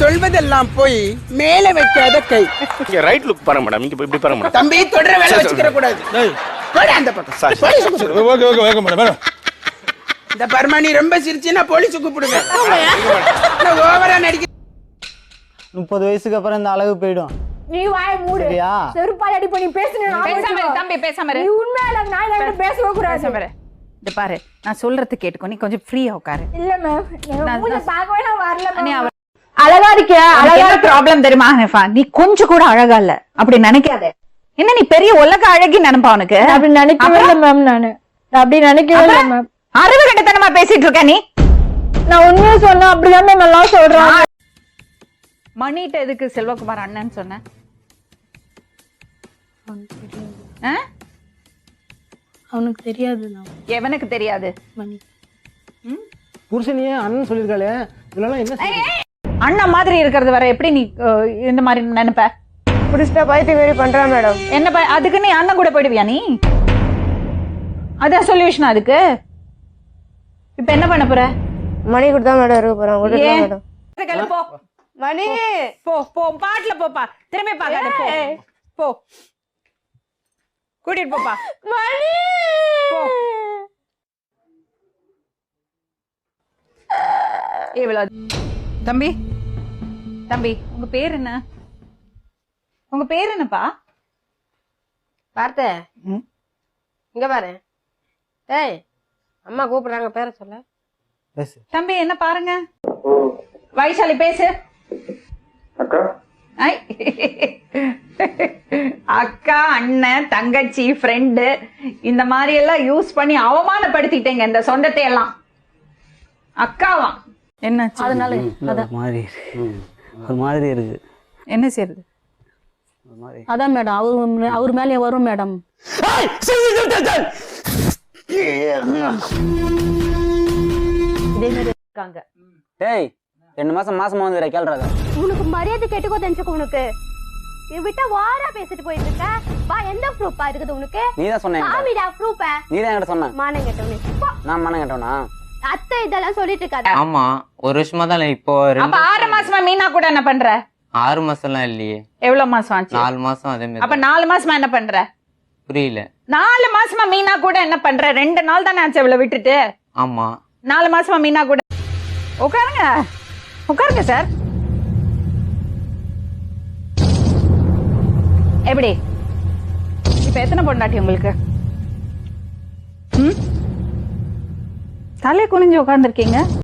சொல்வதெல்லாம் போய் மேல வைக்காத கை. இங்க ரைட் லுக் பாருங்க மேடம் இங்க இப்படி பாருங்க மேடம் தம்பி தொடர வேலை வச்சுக்கிற கூடாது. போடு அந்த பக்கம். Okay okay okay madam madam. இந்த பர்மா நீ ரொம்ப சிரிச்சு நான் போலீஸ் கூப்பிடுவேன் நான் ஓவரா நடிக்க முப்பது வயசுக்கு அப்புறம் இந்த அழகு போயிடும். நீ வாய மூடு. சரியா? செருப்பால் அடி பண்ணி பேசுன பேசாம தம்பி பேசாம இரு. நீ உண்மையில நான் பேசவே கூடாது. பேசாம. இந்த பாரு நான் சொல்றது கேட்டுக்கோ நீ கொஞ்சம் ஃப்ரீயா உட்காரு. இல்ல மேம் நான் பார்க்கவே நான் வரல அழகா ப்ராப்ளம் தெரியுமா ஹனிஃபா? நீ கொஞ்சம் கூட அழகா இல்ல. அப்படி நினைக்காத. என்ன நீ பெரிய உலக அழகி நினைப்பா உனக்கு? அப்படி நினைக்கவே இல்ல மேம் நானு. அப்படி நினைக்கவே இல்ல மேம் அறிவு கட்டத்தனமா பேசிட்டு இருக்க நீ? நான் உண்மையை சொன்னா அப்படிதான் மேம் எல்லாம் சொல்றாங்க. மணிட்ட எதுக்கு செல்வகுமார் அண்ணன் சொன்ன? அவனுக்கு தெரியாது நான் எவனுக்கு தெரியாது? மணி. புருஷனையே அண்ணன் சொல்லியிருக்காளே. இதெல்லாம் என்ன? அண்ணன் மாதிரி இருக்கிறது வர எப்படி நீ இந்த மாதிரி நினைப்ப? புடிச்சிட்டா பைத்திய மாரி பண்றா மேடம். என்ன ப- அதுக்கு நீ அண்ணன் கூட போயிடுவியா நீ? அதான் சொல்யூஷன் அதுக்கு? இப்ப என்ன பண்ண போற? மணி கூட தான் மேடம் இருக்க போறேன்? மேடம். போ. மணி! போ போ பாட்டுல போப்பா. திரும்பி பார்க்காத போ. போ. கூட்டிட்டு போப்பா. மணி! போ. இவ்வளவு தம்பி. தம்பி உங்க பேர் என்ன? உங்க பேர் என்னப்பா? பார்த்த இங்க பாரு. டேய் அம்மா கூப்பிடுறாங்க பேர சொல்ல. தம்பி என்ன பாருங்க? வைஷாலி பேசு. ஐ. அக்கா அண்ணன் தங்கச்சி ஃப்ரெண்டு இந்த மாதிரி எல்லாம் யூஸ் பண்ணி அவமானப்படுத்திட்டேங்க இந்த சொந்தத்தை எல்லாம் அக்காவா? என்ன அதனால ஒரு மாதிரி இருக்கு. ஒரு மாதிரி இருக்கு. என்ன செய்யறது அதான் மேடம். அவரு அவர் மேலே வரும் மேடம். இதே மாதிரி இருக்காங்க. டேய் ரெண்டு மாசம் மாசமா வந்து கேள்றாங்க உனக்கு மரியாதை கேட்டுக்கோ தெரிஞ்சுக்க உனக்கு. விட்டா வாரா பேசிட்டு போயிட்டு இருக்க. வா எந்த ப்ரூஃபா இருக்குது உனக்கு? நீ தான் சொன்ன நீ தான் என்கிட்ட சொன்ன. மானம் கேட்டவனே. நான் மண்ண கேட்டவனா? அத்தை இதெல்லாம் சொல்லிட்டு இருக்காத. ஆமா ஒரு வருஷமா தான் இப்போ அப்ப ஆறு மாசமா மீனா கூட என்ன பண்ற? ஆறு மாசம்லாம் இல்லையே. எவ்வளவு மாசம் ஆச்சு? நாலு மாசம் அதே அப்ப மாதிரி நாலு மாசமா என்ன பண்ற? புரியல. நாலு மாசமா மீனா கூட என்ன பண்ற? ரெண்டு நாள் தானே ஆச்சு இவ்வளவு விட்டுட்டு? ஆமா. நாலு மாசமா மீனா கூட உட்காருங்க. உட்காருங்க சார். எப்படி? இப்ப எத்தனை பொண்டாட்டி உங்களுக்கு? ம்? தலை குனிஞ்சு உட்காந்துருக்கீங்க